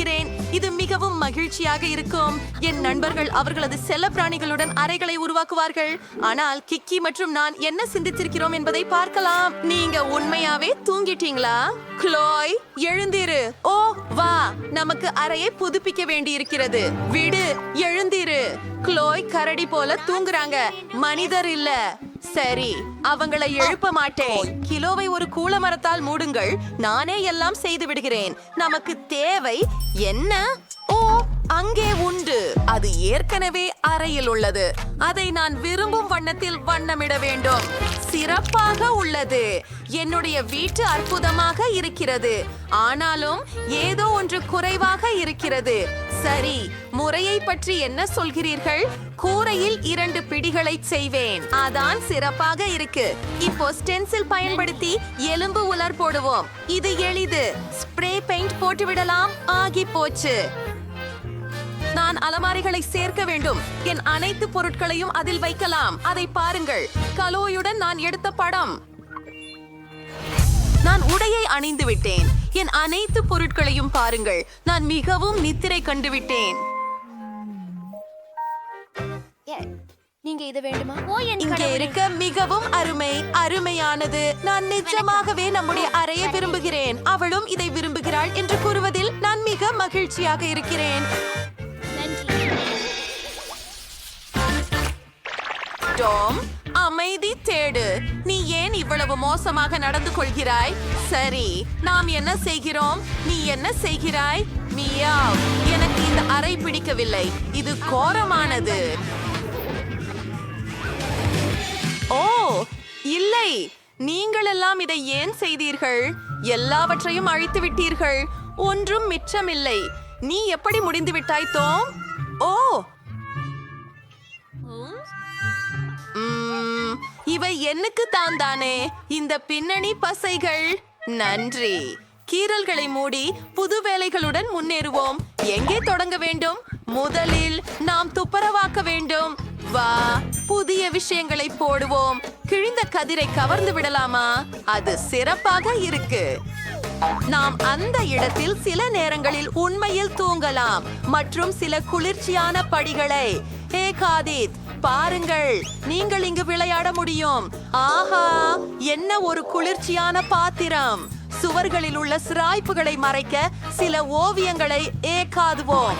இருக்கிறேன். இது மிகவும் மகிழ்ச்சியாக இருக்கும். என் நண்பர்கள் அவர்களது செல்லப்பிராணிகளுடன் அறைகளை உருவாக்குவார்கள். ஆனால் கிக்கி மற்றும் நான் என்ன சிந்தித்திருக்கிறோம் என்பதை பார்க்கலாம். நீங்க உண்மையாவே தூங்கிட்டீங்களா? க்ளோய் எழுந்திரு. ஓ வா. நமக்கு அறையை புதுப்பிக்க வேண்டியிருக்கிறது. விடு எழுந்திரு. க்ளோய் கரடி போல தூங்குறாங்க. மனிதர் இல்ல. சரி அவங்களை எழுப்ப மாட்டேன். கிலோவை ஒரு கூல மரத்தால் மூடுங்கள். நானே எல்லாம் செய்து விடுகிறேன். நமக்கு தேவை என்ன? ஓ அங்கே உண்டு. அது ஏற்கனவே அறையில் உள்ளது. அதை நான் விரும்பும் வண்ணத்தில் வண்ணமிட வேண்டும். சிறப்பாக உள்ளது. என்னுடைய வீட்டு அற்புதமாக இருக்கிறது. ஆனாலும் ஏதோ ஒன்று குறைவாக இருக்கிறது. சரி முறையை பற்றி என்ன சொல்கிறீர்கள்? கூரையில் இரண்டு பிடிகளை செய்வேன். அதான் சிறப்பாக இருக்கு. இப்போ ஸ்டென்சில் பயன்படுத்தி எலும்பு உலர் போடுவோம். இது எளிது. ஸ்ப்ரே பெயிண்ட் போட்டு விடலாம். ஆகி போச்சு. நான் அலமாரிகளை சேர்க்க வேண்டும். என் அனைத்து பொருட்களையும் அதில் வைக்கலாம். அதை பாருங்கள். கலோயுடன் நான் எடுத்த படம். நான் உடையை அணிந்து விட்டேன். என் அனைத்து பொருட்களையும் பாருங்கள். நான் மிகவும் நித்திரை கண்டு விட்டேன் நீங்க இது வேண்டுமா? ஓ இங்கே இருக்க மிகவும் அருமை அருமையானது. நான் நிஜமாகவே நம்முடைய அறையை விரும்புகிறேன். அவளும் இதை விரும்புகிறாள் என்று கூறுவதில் நான் மிக மகிழ்ச்சியாக இருக்கிறேன். டாம் அமைதி தேடு. நீ ஏன் இவ்வளவு மோசமாக நடந்து கொள்கிறாய்? சரி நாம் என்ன செய்கிறோம்? நீ என்ன செய்கிறாய்? மியாவ் எனக்கு இந்த அறை பிடிக்கவில்லை. இது கோரமானது. ஓ இல்லை. நீங்கள் எல்லாம் இதை ஏன் செய்தீர்கள்? எல்லாவற்றையும் அழித்து விட்டீர்கள். ஒன்றும் மிச்சமில்லை. நீ எப்படி முடிந்து விட்டாய் தோம்? ஓ இவை தான் தானே இந்த பின்னணி பசைகள். நன்றி. கீறல்களை மூடி புது வேலைகளுடன் முன்னேறுவோம். எங்கே தொடங்க வேண்டும்? முதலில் நாம் துப்புரவாக்க வேண்டும். வா புதிய விஷயங்களை போடுவோம். கிழிந்த கதிரை கவர்ந்து விடலாமா? அது சிறப்பாக இருக்கு. நாம் அந்த இடத்தில் சில நேரங்களில் உண்மையில் தூங்கலாம் மற்றும் சில குளிர்ச்சியான படிகளை. ஏ காதித் பாருங்கள். நீங்கள் இங்கு விளையாட முடியும். ஆஹா என்ன ஒரு குளிர்ச்சியான பாத்திரம். சுவர்களில் உள்ள சிராய்ப்புகளை மறைக்க சில ஓவியங்களை ஏகாதுவோம்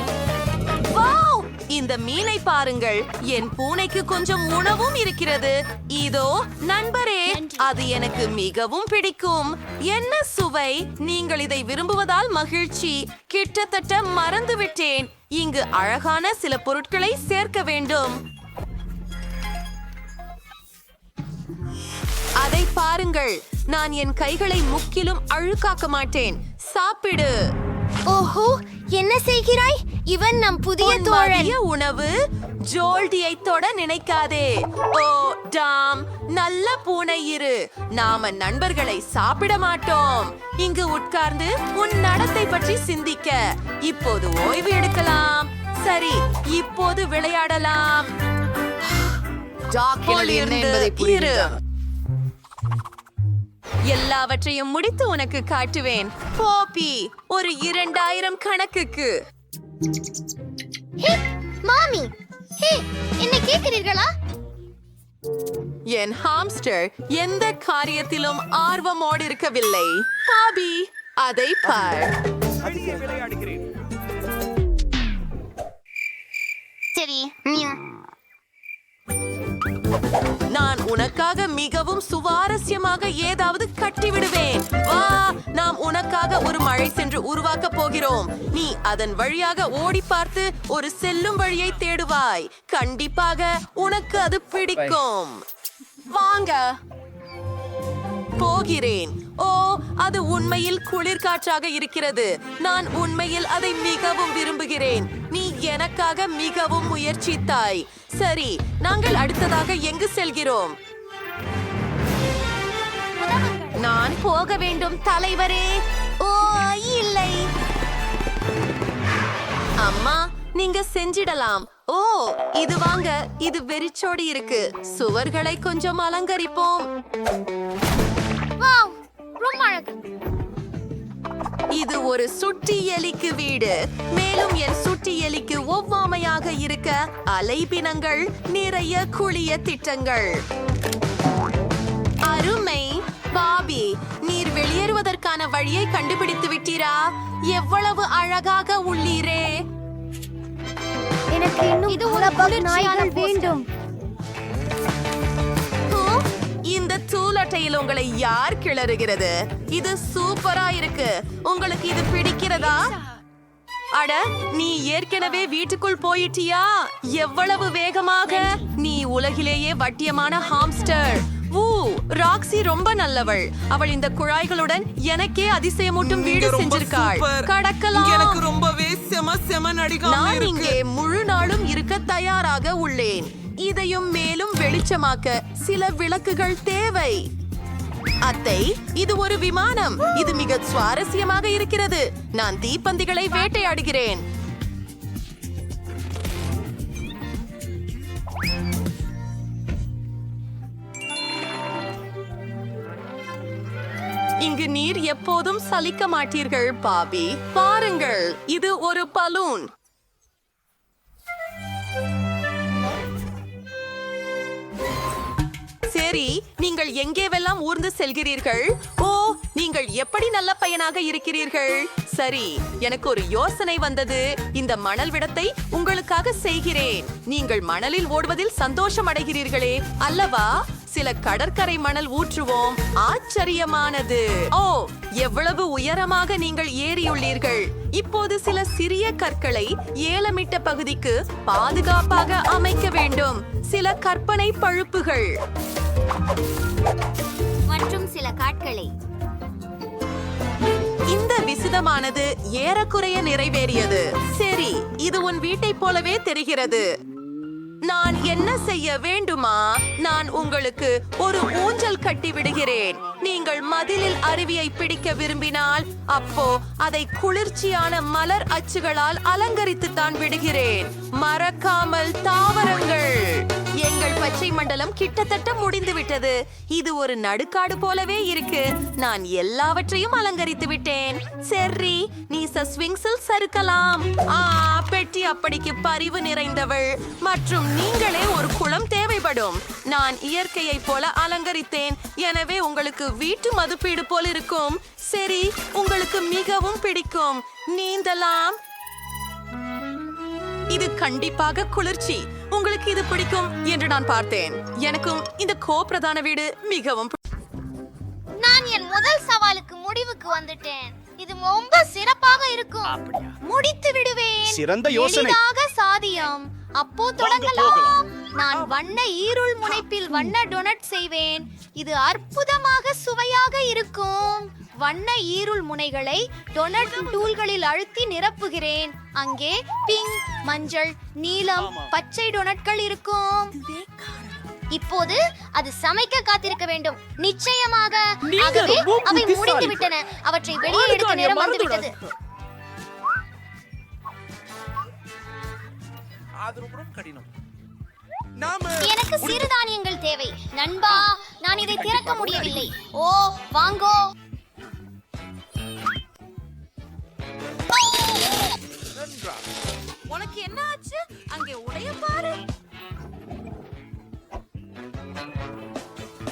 வாவ்! இந்த மீனை பாருங்கள். என் பூனைக்கு கொஞ்சம் உணவும் இருக்கிறது. இதோ நண்பரே அது எனக்கு மிகவும் பிடிக்கும். என்ன சுவை? நீங்கள் இதை விரும்புவதால் மகிழ்ச்சி. கிட்டத்தட்ட மறந்து விட்டேன் இங்கு அழகான சில பொருட்களை சேர்க்க வேண்டும். அதை பாருங்கள். நான் என் கைகளை முக்கிலும் அழுக்காக்க மாட்டேன். சாப்பிடு. ஓஹோ என்ன செய்கிறாய்? இவன் நம் புதிய தோழன். உணவு ஜோல்டியை தொட நினைக்காதே. ஓ டாம் நல்ல பூனை இரு. நாம நண்பர்களை சாப்பிட மாட்டோம். இங்கு உட்கார்ந்து உன் நடத்தை பற்றி சிந்திக்க. இப்போது ஓய்வு எடுக்கலாம். சரி இப்போது விளையாடலாம். இரு. எல்லாவற்றையும் முடித்து உனக்கு காட்டுவேன். போப்பி ஒரு இரண்டாயிரம் கணக்குக்கு. ஹே மாமி. ஹே என்ன கேட்கிறீர்களா? என் ஹாம்ஸ்டர் எந்த காரியத்திலும் ஆர்வமோடு இருக்கவில்லை. பாபி அதை பார். சரி நான் உனக்காக மிகவும் சுவாரஸ்யமாக ஏதாவது கட்டிவிடுவேன். வா நாம் உனக்காக ஒரு மழை சென்று உருவாக்க போகிறோம். நீ அதன் வழியாக ஓடி பார்த்து ஒரு செல்லும் வழியை தேடுவாய். கண்டிப்பாக உனக்கு அது பிடிக்கும். வாங்க. போகிறேன். ஓ அது உண்மையில் குளிர்காற்றாக இருக்கிறது. நான் உண்மையில் அதை மிகவும் விரும்புகிறேன். நீ எனக்காக மிகவும் முயற்சித்தாய். சரி நாங்கள் அடுத்ததாக எங்கு செல்கிறோம்? நான் போக வேண்டும் தலைவரே. ஓ இல்லை. அம்மா நீங்க செஞ்சிடலாம். ஓ இது வாங்க இது வெறிச்சோடி இருக்கு. சுவர்களை கொஞ்சம் அலங்கரிப்போம். ரொம்ப அழகு. இது ஒரு சுட்டி எலிக்கு வீடு. மேலும் என் சுட்டி எலிக்கு ஒவ்வாமையாக இருக்க அலைபினங்கள் நிறைய குளிய திட்டங்கள். அருமை. பாபி நீர் வெளியேறுவதற்கான வழியை கண்டுபிடித்து விட்டீரா? எவ்வளவு அழகாக உள்ளீரே. எனக்கு இன்னும் இது ஒரு நாய்கள். வேண்டும். இந்த தூளட்டையில் உங்களை யார் கிளறுகிறது? இது சூப்பரா இருக்கு. உங்களுக்கு இது பிடிக்கிறதா? அட நீ ஏற்கனவே வீட்டுக்குள் போயிட்டியா? எவ்வளவு வேகமாக? நீ உலகிலேயே வட்டியமான ஹாம்ஸ்டர். ஊ ராக்ஸி ரொம்ப நல்லவள். அவள் இந்த குழாய்களுடன் எனக்கே அதிசயமூட்டும் வீடு செஞ்சிருக்காள். கடக்கலாம். எனக்கு ரொம்பவே செம செம நடிகாம நான் இங்கே முழு நாளும் இருக்க தயாராக உள்ளேன். இதையும் மேலும் வெளிச்சமாக்க சில விளக்குகள் தேவை. அத்தை இது ஒரு விமானம். இது மிக சுவாரஸ்யமாக இருக்கிறது. நான் தீப்பந்திகளை வேட்டையாடுகிறேன். இங்கு நீர் எப்போதும் சலிக்க மாட்டீர்கள் பாபி. பாருங்கள் இது ஒரு பலூன். சரி நீங்கள் எங்கேவெல்லாம் ஊர்ந்து செல்கிறீர்கள்? ஓ நீங்கள் எப்படி நல்ல பையனாக இருக்கிறீர்கள்? சரி எனக்கு ஒரு யோசனை வந்தது. இந்த மணல் விடத்தை உங்களுக்காக செய்கிறேன். நீங்கள் மணலில் ஓடுவதில் சந்தோஷம் அடைகிறீர்களே அல்லவா? சில கடற்கரை மணல் ஊற்றுவோம். ஆச்சரியமானது. ஓ எவ்வளவு உயரமாக நீங்கள் ஏறியுள்ளீர்கள். இப்போது சில சிறிய கற்களை ஏலமிட்ட பகுதிக்கு பாதுகாப்பாக அமைக்க வேண்டும். சில கற்பனை பழுப்புகள். மற்றும் சில காட்களை இந்த விசிதமானது ஏறக்குறைய நிறைவேறியது. சரி இது உன் வீட்டைப் போலவே தெரிகிறது. நான் என்ன செய்ய வேண்டுமா? நான் உங்களுக்கு ஒரு ஊஞ்சல் கட்டி விடுகிறேன். நீங்கள் மதிலில் அருவியை பிடிக்க விரும்பினால் அப்போ அதை குளிர்ச்சியான மலர் அச்சுகளால் அலங்கரித்து தான் விடுகிறேன். மறக்காமல் தாவரங்கள். எங்கள் பச்சை மண்டலம் கிட்டத்தட்ட முடிந்து விட்டது இது ஒரு நடுக்காடு போலவே இருக்கு. நான் எல்லாவற்றையும் அலங்கரித்து விட்டேன். சரி நீ ஸ்விங்ஸில் சறுக்கலாம். ஆ பெட்டி அப்படிக்கு பரிவு நிறைந்தவள். மற்றும் நீங்களே ஒரு குளம் தேவைப்படும். நான் இயற்கையைப் போல அலங்கரித்தேன். எனவே உங்களுக்கு வீட்டு மதுப்பீடு போல இருக்கும். சரி உங்களுக்கு மிகவும் பிடிக்கும். நீந்தலாம். இது கண்டிப்பாக குளிர்ச்சி. உங்களுக்கு இது பிடிக்கும் என்று நான் பார்த்தேன். எனக்கும் இந்த கோப்பிரதான வீடு மிகவும் நான் என் முதல் சவாலுக்கு முடிவுக்கு வந்துட்டேன். இது ரொம்ப சிறப்பாக இருக்கும். முடித்து விடுவேன். சிறந்த யோசனை. சாதியம். அப்போ தொடங்கலாம். நான் வண்ண ஈருள் முனைப்பில் வண்ண டொனட் செய்வேன். இது அற்புதமாக சுவையாக இருக்கும். வண்ண ஈருள் முனைகளை டொனட் டூல்களில் அழுத்தி நிரப்புகிறேன். அங்கே பிங்க் மஞ்சள் நீலம் பச்சை டொனட்கள் இருக்கும். இப்போது அது சமைக்க காத்திருக்க வேண்டும். நிச்சயமாக. ஆகவே அவை. முடிந்து விட்டன அவற்றை வெளியே எடுக்க நேரம் வந்து மறந்துடாத. விட்டது அது ரொம்ப கடினம். நாம எனக்கு சிறுதானியங்கள் தேவை. நண்பா நான் இதை திறக்க முடியவில்லை. ஓ வாங்கோ. உனக்கு என்ன ஆச்சு அங்கே உடைய பாரு.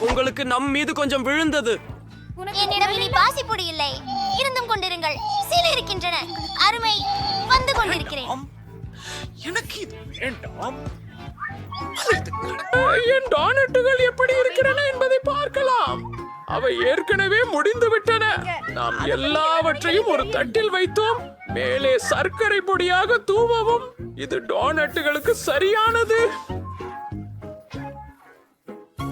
உங்களுக்கு நம் மீது கொஞ்சம் விழுந்தது. என்னிடம் இனி பாசிப்பொடி இல்லை. இருந்தும் கொண்டிருங்கள். சில இருக்கின்றன. அருமை வந்து கொண்டிருக்கிறேன். எனக்கு இது வேண்டாம். என் டானட்டுகள் எப்படி இருக்கிறன என்பதை பார்க்கலாம். அவை ஏற்கனவே முடிந்து விட்டன நாம் எல்லாவற்றையும் ஒரு தட்டில் வைத்தோம். மேலே சர்க்கரை பொடியாக தூவவும். இது டோனட்டுகளுக்கு சரியானது.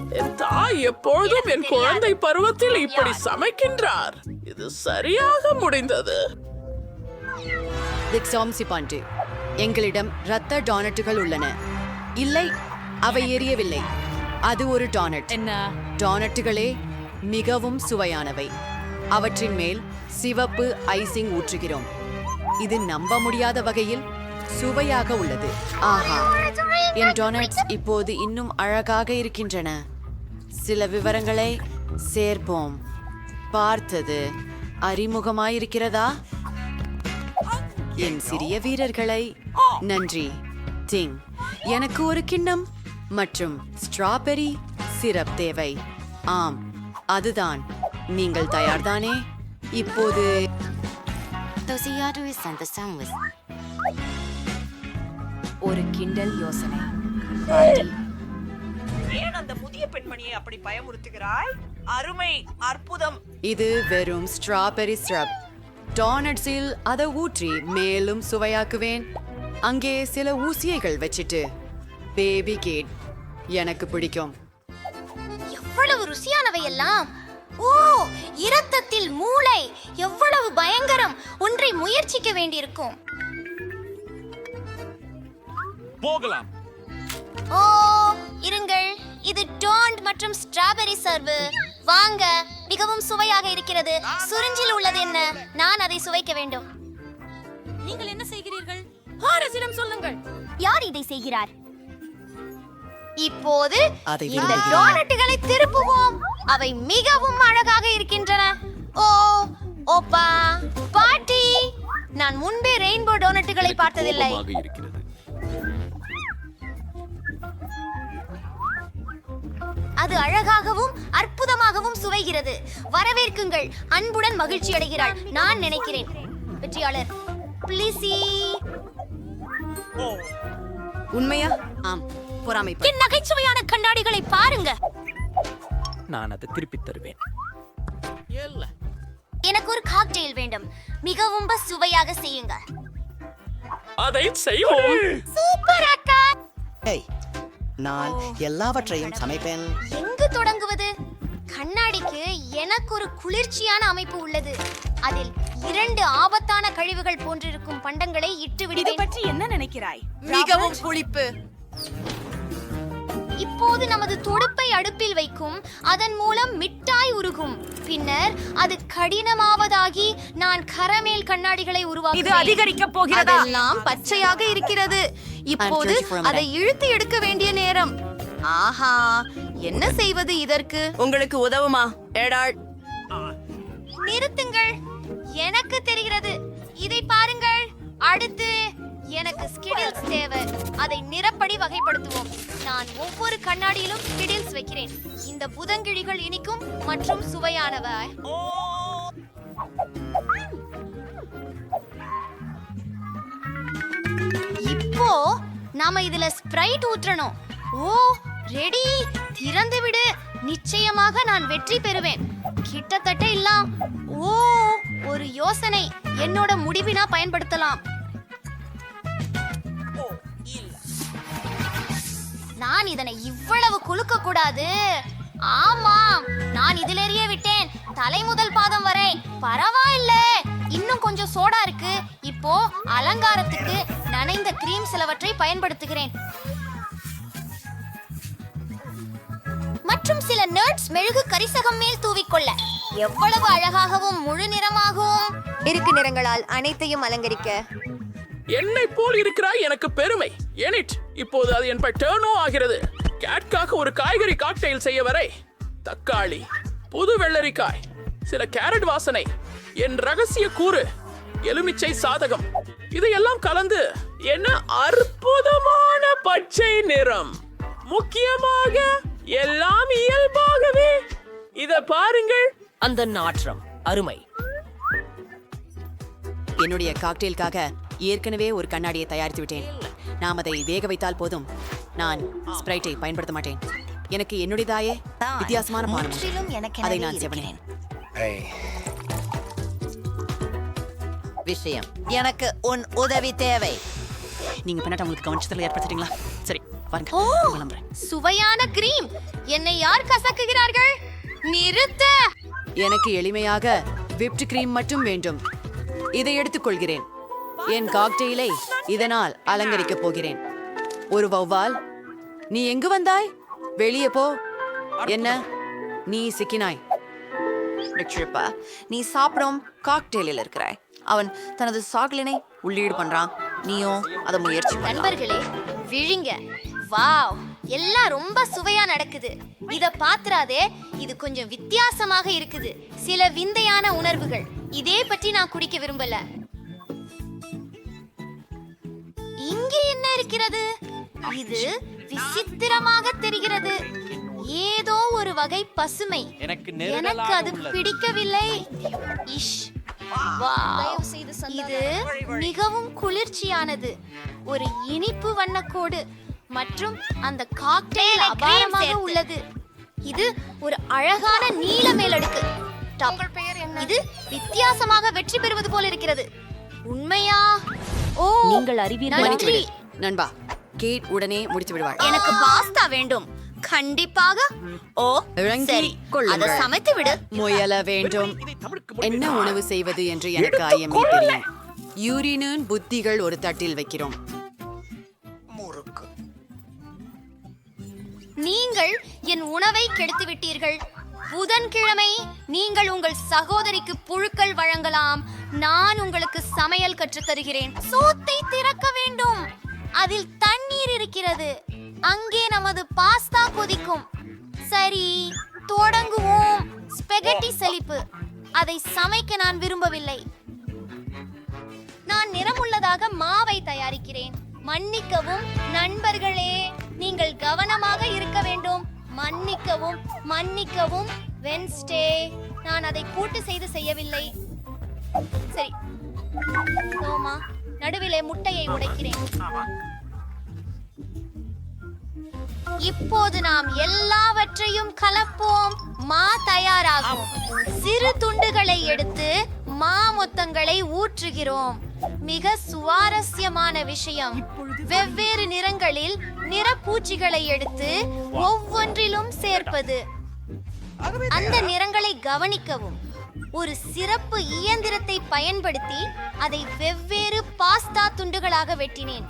என் தாய் எப்பொழுதும் என் குழந்தை பருவத்தில் இப்படி சமைக்கின்றார். இது சரியாக முடிந்தது. பாண்டு எங்களிடம் இரத்த டானட்டுகள் உள்ளன. இல்லை அவை எரியவில்லை. அது ஒரு டானட். என்ன? டானட்டுகளே மிகவும் சுவையானவை. அவற்றின் மேல் சிவப்பு ஐசிங் ஊற்றுகிறோம். இது நம்ப முடியாத வகையில் சுவையாக உள்ளது. ஆஹா. என் டொனட்ஸ் இப்போது இன்னும் அழகாக இருக்கின்றன. சில விவரங்களை சேர்ப்போம். பார்த்தது அறிமுகமாயிருக்கிறதா? என் சிறிய வீரர்களை நன்றி. டிங் எனக்கு ஒரு கிண்ணம் மற்றும் ஸ்ட்ராபெரி சிரப் தேவை. ஆம் அதுதான். நீங்கள் தயார்தானே? இப்போது ஒரு கிண்டல் யோசனை. ஏன் அந்த முதிய பெண்மணியை அப்படி பயமுறுத்துகிறாய்? அருமை அற்புதம். இது வெறும் ஸ்ட்ராபெரி சிரப் டோனட்ஸில் அதை ஊற்றி மேலும் சுவையாக்குவேன். அங்கே சில ஊசியைகள் வச்சிட்டு. பேபி கேட் எனக்கு பிடிக்கும். எவ்வளவு ருசியானவை எல்லாம். ஓ இரத்தத்தில் மூளை. எவ்வளவு பயங்கரம். ஒன்றை முயற்சிக்க வேண்டியிருக்கும். போகலாம். ஓ இருங்கள். இது டோண்ட் மற்றும் ஸ்ட்ராபெரி சர்வு. வாங்க மிகவும் சுவையாக இருக்கிறது. சுரிஞ்சில் உள்ளது என்ன? நான் அதை சுவைக்க வேண்டும். நீங்கள் என்ன செய்கிறீர்கள்? ஹாரஸிடம் சொல்லுங்கள். யார் இதை செய்கிறார்? இப்போது அதை இந்த. டோனட்டுகளை திருப்புவோம். அவை மிகவும் அழகாக இருக்கின்றன. ஓ ஓப்பா பாட்டி நான் முன்பே ரெயின்போ டோனட்டுகளை பார்த்ததில்லை. அது அழகாகவும் அற்புதமாகவும் சுவைகிறது. வரவேற்குங்கள். அன்புடன் மகிழ்ச்சி அடைகிறாள். நான் நினைக்கிறேன். வெற்றியாளர் பிளிசி உண்மையா? ஆம். பொறாமை என் நகைச்சுவையான கண்ணாடிகளை பாருங்க. நான் அதை திருப்பி தருவேன். எனக்கு ஒரு காக்டெயில் வேண்டும். மிகவும் சுவையாக செய்யுங்க அதை செய்வோம். சூப்பர் அக்கா. நான் எல்லாவற்றையும் சமைப்பேன். எங்கு தொடங்குவது? கண்ணாடிக்கு எனக்கு ஒரு குளிர்ச்சியான அமைப்பு உள்ளது. அதில் இரண்டு ஆபத்தான கழிவுகள் போன்றிருக்கும் பண்டங்களை இட்டு விடுவேன் பற்றி என்ன நினைக்கிறாய்? மிகவும் புளிப்பு. இப்போது நமது தொடுப்பை அடுப்பில் வைக்கும். அதன் மூலம் மிட்டாய் உருகும். பின்னர் அது கடினமாவதாகி நான் கரமேல் கண்ணாடிகளை இது உருவாக்குவேன் அதிகரிக்க போகிறதா? அதெல்லாம் பச்சையாக இருக்கிறது. இப்போது. அதை இழுத்து எடுக்க வேண்டிய நேரம். ஆஹா என்ன செய்வது இதற்கு? உங்களுக்கு உதவுமா? ஏடாள். நிறுத்துங்கள். எனக்கு தெரிகிறது. இதை பாருங்கள். அடுத்து எனக்கு ஸ்கிடில்ஸ் தேவை. அதை நிறப்படி வகைப்படுத்துவோம். நான் ஒவ்வொரு கண்ணாடியிலும் ஸ்கிடில்ஸ் வைக்கிறேன். இந்த புதங்கிழிகள் இனிக்கும் மற்றும் சுவையானவை. இப்போ நாம இதுல ஸ்ப்ரைட் ஊற்றணும். ஓ ரெடி. திறந்து விடு. நிச்சயமாக நான் வெற்றி பெறுவேன். கிட்டத்தட்ட இல்லாம் ஓ ஒரு யோசனை. என்னோட முடிவினா பயன்படுத்தலாம். நான் இதனை இவ்வளவு குலுக்க கூடாது ஆமாம் நான் இதில் எறிய விட்டேன். தலை முதல் பாதம் வரை பரவாயில்ல. இன்னும் கொஞ்சம் சோடா இருக்கு. இப்போ அலங்காரத்துக்கு நனைந்த கிரீம் சிலவற்றை பயன்படுத்துகிறேன். மற்றும் சில நர்ட்ஸ் மெழுகு கரிசகம் மேல் தூவிக்கொள்ள எவ்வளவு அழகாகவும் முழு நிறமாகவும் இருக்கு நிறங்களால் அனைத்தையும் அலங்கரிக்க. என்னை போல் இருக்கிறாய் எனக்கு பெருமை. ஏனிட் இப்போது அது என் டேர்னோ ஆகிறது. கேட்காக ஒரு காய்கறி காக்டெயில் செய்ய வரை தக்காளி புது வெள்ளரிக்காய் சில கேரட் வாசனை என் ரகசிய கூறு எலுமிச்சை சாதகம் இதையெல்லாம் கலந்து என்ன அற்புதமான பச்சை நிறம். முக்கியமாக எல்லாம் இயல்பாகவே. இத பாருங்கள். அந்த நாற்றம் அருமை. என்னுடைய காக்டெயிலுக்காக ஏற்கனவே ஒரு கண்ணாடியை தயாரித்து விட்டேன். நாம் அதை வேக வைத்தால் போதும். நான் ஸ்ப்ரைட்டை பயன்படுத்த மாட்டேன். எனக்கு என்னுடையதாயே வித்தியாசமான பானம். அதை நான் செவனேன். விஷயம். எனக்கு உன் உதவி தேவை. நீங்க பின்னாடி உங்களுக்கு கவனிச்சதில் ஏற்படுத்திட்டீங்களா? சரி பாருங்க. சுவையான கிரீம் என்னை யார் கசக்குகிறார்கள்? நிறுத்த. எனக்கு எளிமையாக விப்ட் கிரீம் மட்டும் வேண்டும். இதை எடுத்துக்கொள்கிறேன். என் காக்டெயிலை இதனால் அலங்கரிக்கப் போகிறேன். ஒரு வௌவால் நீ எங்கு வந்தாய்? வெளியே போ. என்ன? நீ சிக்கினாய். ரிக்ஷிப்பா நீ சாப்பிடும் காக்டெயிலில் இருக்கிறாய். அவன் தனது சாக்லினை உள்ளீடு பண்றான். நீயும் அதை முயற்சி நண்பர்களே விழுங்க. வாவ் எல்லாம் ரொம்ப சுவையா நடக்குது. இத பாத்துறாதே இது கொஞ்சம் வித்தியாசமாக இருக்குது. சில விந்தையான உணர்வுகள். இதே பற்றி நான் குடிக்க விரும்பல. இங்கே என்ன இருக்கிறது? இது விசித்திரமாக தெரிகிறது. ஏதோ ஒரு வகை பசுமை. எனக்கு அது பிடிக்கவில்லை. இஷ். இது மிகவும் குளிர்ச்சியானது. ஒரு இனிப்பு வண்ணக்கோடு மற்றும் அந்த காக்டெயில் அபாரமாக உள்ளது. இது ஒரு அழகான நீல மேலடுக்கு. இது வித்தியாசமாக வெற்றி பெறுவது போல இருக்கிறது. உண்மையா? ஓ நீங்கள் விடு. நண்பா கேட் உடனே முடித்து விடுவாள். எனக்கு பாஸ்தா வேண்டும். கண்டிப்பாக? ஓ இறங்கி சரி. கொள்ளுங்கள். அதை சமைத்து விடு. முயல வேண்டும். என்ன உணவு செய்வது என்று எனக்கு ஐயமே தெரியும். யூரினின் புத்திகள் ஒரு தட்டில் வைக்கிறோம். நீங்கள் என் உணவை கெடுத்து விட்டீர்கள். புதன்கிழமை நீங்கள் உங்கள் சகோதரிக்கு புழுக்கள் வழங்கலாம். நான் உங்களுக்கு சமையல் கற்றுத் தருகிறேன் சோத்தை திறக்க வேண்டும். அதில் தண்ணீர் இருக்கிறது. அங்கே நமது பாஸ்தா கொதிக்கும். சரி தொடங்குவோம். ஸ்பெகட்டி செழிப்பு அதை சமைக்க நான் விரும்பவில்லை. நான் நிறமுள்ளதாக மாவை தயாரிக்கிறேன். மன்னிக்கவும் நண்பர்களே நீங்கள் கவனமாக இருக்க வேண்டும். மன்னிக்கவும் மன்னிக்கவும். வென்ஸ்டே நான் அதை கூட்டு செய்து செய்யவில்லை. சரி. தோமா நடுவிலே முட்டையை உடைக்கிறேன். இப்போது நாம் எல்லாவற்றையும் கலப்போம் மா தயாராகும். சிறு துண்டுகளை எடுத்து மா மொத்தங்களை ஊற்றுகிறோம். மிக சுவாரஸ்யமான விஷயம். வெவ்வேறு நிறங்களில் நிறப்பூச்சிகளை எடுத்து ஒவ்வொன்றிலும் சேர்ப்பது. அந்த நிறங்களை கவனிக்கவும். ஒரு சிறப்பு இயந்திரத்தை பயன்படுத்தி அதை வெவ்வேறு பாஸ்தா துண்டுகளாக வெட்டினேன்.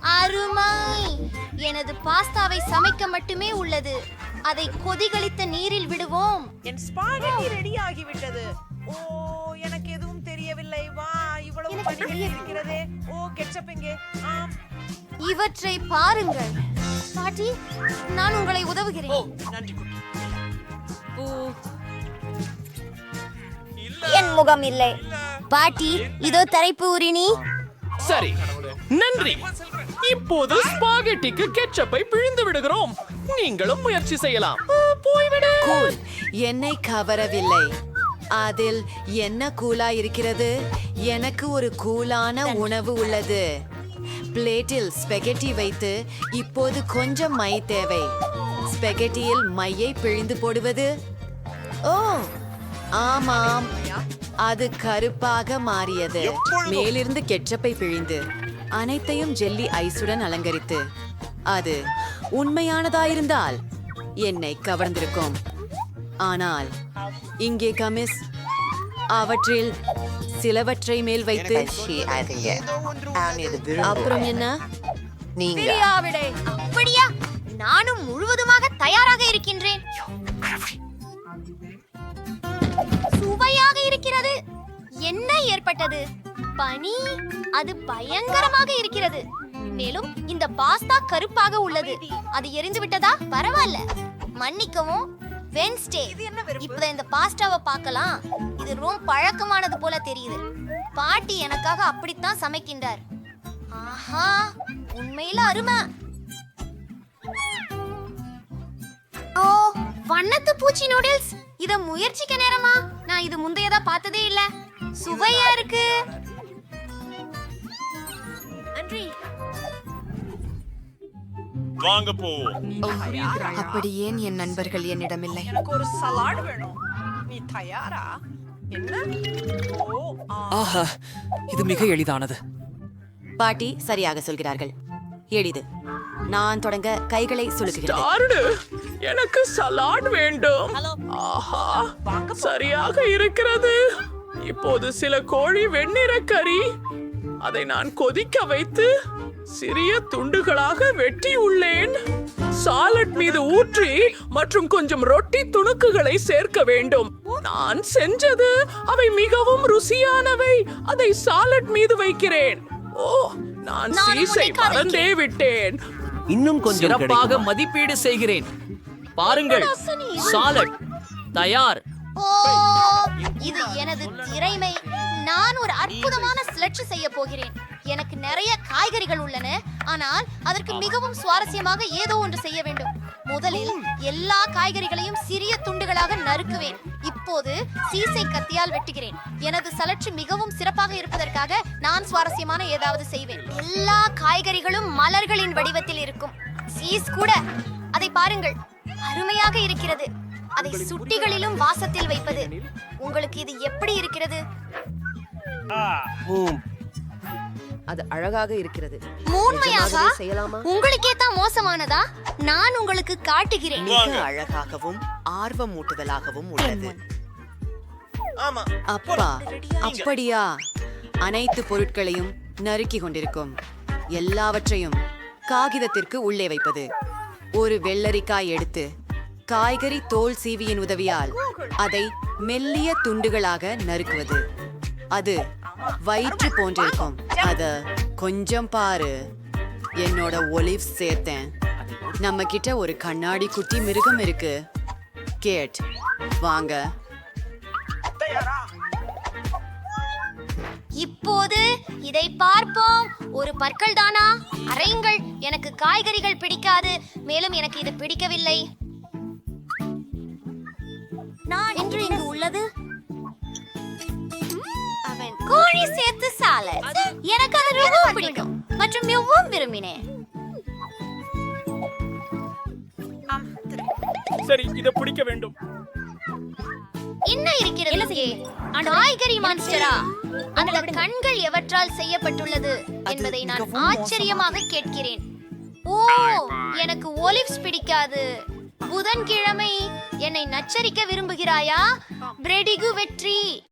அருமை! எனது பாஸ்தாவை சமைக்க மட்டுமே உள்ளது. அதை கொதிகளித்த நீரில் விடுவோம். என் ஸ்பாகெட்டி ரெடி ஆகிவிட்டது. ஓ எனக்கு எதுவும் தெரியவில்லை. வா இவ்வளவு பணிகள் இருக்கிறதே. ஓ கெச்சப் எங்கே ஆம். இவற்றை பாருங்கள். பாட்டி நான் உங்களை உதவுகிறேன். நன்றி குட்டி. என் முகம் இல்லை பாட்டி இதோ தரைப்பு உரிணி. சரி நன்றி. இப்போது ஸ்பாகெட்டிக்கு கெச்சப்பை பிழிந்து விடுகிறோம். நீங்களும் முயற்சி செய்யலாம். போய்விடு. என்னை கவரவில்லை. அதில் என்ன கூலா இருக்கிறது? எனக்கு ஒரு கூலான உணவு உள்ளது. பிளேட்டில் ஸ்பெகட்டி வைத்து இப்போது கொஞ்சம் மை தேவை. ஸ்பெகட்டியில் மையை பிழிந்து போடுவது. ஓ ஆமாம். அது கருப்பாக மாறியது. மேலிருந்து கெச்சப்பை பிழிந்து அனைத்தையும் ஜெல்லி ஐஸுடன் அலங்கரித்து அது உண்மையானதாயிருந்தால் என்னை கவர்ந்திருக்கும். ஆனால் இங்கே கமிஸ் அவற்றில் சிலவற்றை மேல் வைத்து அப்புறம் என்ன? அப்படியா? நானும் முழுவதுமாக தயாராக இருக்கின்றேன். என்ன ஏற்பட்டது? பனி? அது பயங்கரமாக இருக்கிறது. மேலும் இந்த பாஸ்தா கருப்பாக உள்ளது. அது எரிந்து விட்டதா? பரவாயில்ல. மன்னிக்கவும் வென்ஸ்டே இப்ப இந்த பாஸ்டாவை பார்க்கலாம். இது ரொம்ப பழக்கமானது போல தெரியுது. பாட்டி எனக்காக அப்படித்தான் சமைக்கின்றார். ஆஹா உண்மையில அருமை. ஓ வண்ணத்து பூச்சி நூடுல்ஸ் இத முயற்சிக்க நேரமா? நான் இது முந்தையதா பார்த்ததே இல்ல. சுவையா இருக்கு. நன்றி வாங்க போவோம். அப்படி ஏன் என் நண்பர்கள் என்னிடமில்லை? எனக்கு ஒரு சலாட் வேணும். நீ தயாரா? என்ன? ஓ ஆ. ஆஹா இது மிக எளிதானது. பாட்டி சரியாக சொல்கிறார்கள். எளிது. நான் தொடங்க கைகளை சுலுக்குகிறேன் டார்டு எனக்கு சலாட் வேண்டும். ஆஹா சரியாக இருக்கிறது. இப்போது சில கோழி வெண்ணிற கறி. அதை நான் கொதிக்க வைத்து சிறிய துண்டுகளாக வெட்டி உள்ளேன். சாலட் மீது ஊற்றி மற்றும் கொஞ்சம் ரொட்டி துணுக்குகளை சேர்க்க வேண்டும். நான் செஞ்சது அவை மிகவும் ருசியானவை. அதை சாலட் மீது வைக்கிறேன். ஓ நான் சீசை மறந்தே விட்டேன். இன்னும் கொஞ்சம் சிறப்பாக? மதிப்பீடு செய்கிறேன். பாருங்கள் சாலட் தயார் ஓ இது எனது திறமை. நான் ஒரு அற்புதமான ஸ்லட்ச் செய்ய போகிறேன். எனக்கு நிறைய காய்கறிகள் உள்ளன. ஆனால் அதற்கு மிகவும் சுவாரஸ்யமாக ஏதோ ஒன்று செய்ய வேண்டும். முதலில் எல்லா காய்கறிகளையும் சிறிய துண்டுகளாக நறுக்குவேன். இப்போது சீசை கத்தியால் வெட்டுகிறேன். எனது சலட்சி மிகவும் சிறப்பாக இருப்பதற்காக நான் சுவாரஸ்யமான ஏதாவது செய்வேன். எல்லா காய்கறிகளும் மலர்களின் வடிவத்தில் இருக்கும். சீஸ் கூட. அதை பாருங்கள். அருமையாக இருக்கிறது. அதை சுட்டிகளிலும் வாசத்தில் வைப்பது. உங்களுக்கு இது எப்படி இருக்கிறது. அது அழகாக இருக்கிறது. மூன்மையாக உங்களுக்கே தான் மோசமானதா? நான் உங்களுக்கு காட்டுகிறேன். மிக அழகாகவும் ஆர்வமூட்டுதலாகவும் உள்ளது. அப்பா அப்படியா? அனைத்து பொருட்களையும் நறுக்கி கொண்டிருக்கும். எல்லாவற்றையும் காகிதத்திற்கு உள்ளே வைப்பது. ஒரு வெள்ளரிக்காய் எடுத்து காய்கறி தோல் சீவியின் உதவியால் அதை மெல்லிய துண்டுகளாக நறுக்குவது. அது வயிற்று போன்றிருக்கும். அத கொஞ்சம் பாரு. என்னோட ஒலிவ் சேர்த்தேன். நம்ம கிட்ட ஒரு கண்ணாடி குட்டி மிருகம் இருக்கு. கேட். வாங்க. இப்போது இதை பார்ப்போம். ஒரு பற்கள் தானா அறையுங்கள். எனக்கு காய்கறிகள் பிடிக்காது. மேலும் எனக்கு இது பிடிக்கவில்லை. நான் என்று இங்கு உள்ளது? அவன் கோழி சேர்த்து சாலட் எனக்கு அது ரொம்ப பிடிக்கும். மற்றும் மிகவும் விரும்பினேன். சரி. இதை பிடிக்க வேண்டும். என்ன இருக்கிறது? காய்கறி மான்ஸ்டரா அந்த கண்கள் எவற்றால் செய்யப்பட்டுள்ளது என்பதை நான் ஆச்சரியமாக கேட்கிறேன். ஓ எனக்கு ஒலிவ்ஸ் பிடிக்காது. புதன்கிழமை என்னை நச்சரிக்க விரும்புகிறாயா? பிரெடிகு வெற்றி.